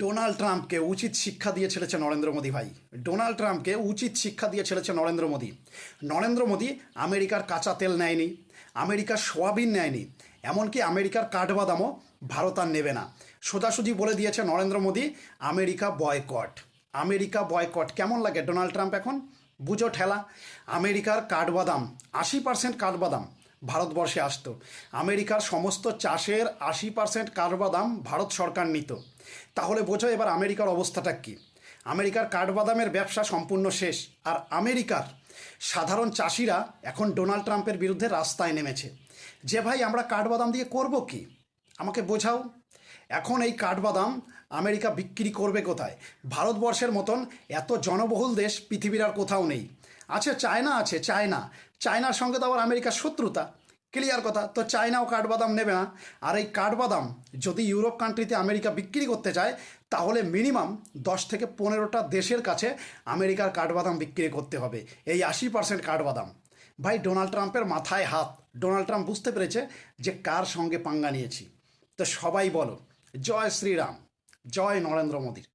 Donald ট্রাম্পকে উচিত শিক্ষা দিয়ে ছেড়েছে নরেন্দ্র মোদী ভাই। ডোনাল্ড ট্রাম্পকে উচিত শিক্ষা দিয়ে ছেড়েছে নরেন্দ্র মোদী। নরেন্দ্র মোদী আমেরিকার কাঁচা তেল নেয়নি, আমেরিকার সোয়াবিন নেয়নি, এমনকি আমেরিকার কাঠবাদামও ভারত আর নেবে না। সোজাসুজি বলে দিয়েছে Narendra Modi, America boycott. America boycott. কেমন লাগে ডোনাল্ড ট্রাম্প এখন? বুঝো ঠেলা। আমেরিকার কাঠবাদাম, আশি পার্সেন্ট কাঠবাদাম। ভারতবর্ষে আসতো। আমেরিকার সমস্ত চাষের আশি পার্সেন্ট কাঠবাদাম ভারত সরকার নিত। তাহলে বোঝো এবার আমেরিকার অবস্থাটা কী? আমেরিকার কাঠবাদামের ব্যবসা সম্পূর্ণ শেষ, আর আমেরিকার সাধারণ চাষিরা এখন ডোনাল্ড ট্রাম্পের বিরুদ্ধে রাস্তায় নেমেছে। যে ভাই, আমরা কাঠবাদাম দিয়ে করব কি? আমাকে বোঝাও। এখন এই কাঠবাদাম আমেরিকা বিক্রি করবে কোথায়? ভারতবর্ষের মতন এত জনবহুল দেশ পৃথিবীর আর কোথাও নেই। আছে চায়না আছে চায়না। চায়নার সঙ্গে তো আবার আমেরিকার শত্রুতা। ক্লিয়ার কথা, তো চায়নাও কাঠবাদাম নেবে না। আর এই কাঠবাদাম যদি ইউরোপ কান্ট্রিতে আমেরিকা বিক্রি করতে চায়, তাহলে মিনিমাম দশ থেকে পনেরোটা দেশের কাছে আমেরিকার কাঠবাদাম বিক্রি করতে হবে। এই আশি পার্সেন্ট কাঠবাদাম। ভাই, ডোনাল্ড ট্রাম্পের মাথায় হাত। ডোনাল্ড ট্রাম্প বুঝতে পেরেছে যে কার সঙ্গে পাঙ্গা নিয়েছি। তো সবাই বলো, জয় শ্রীরাম, জয় নরেন্দ্র মোদীর।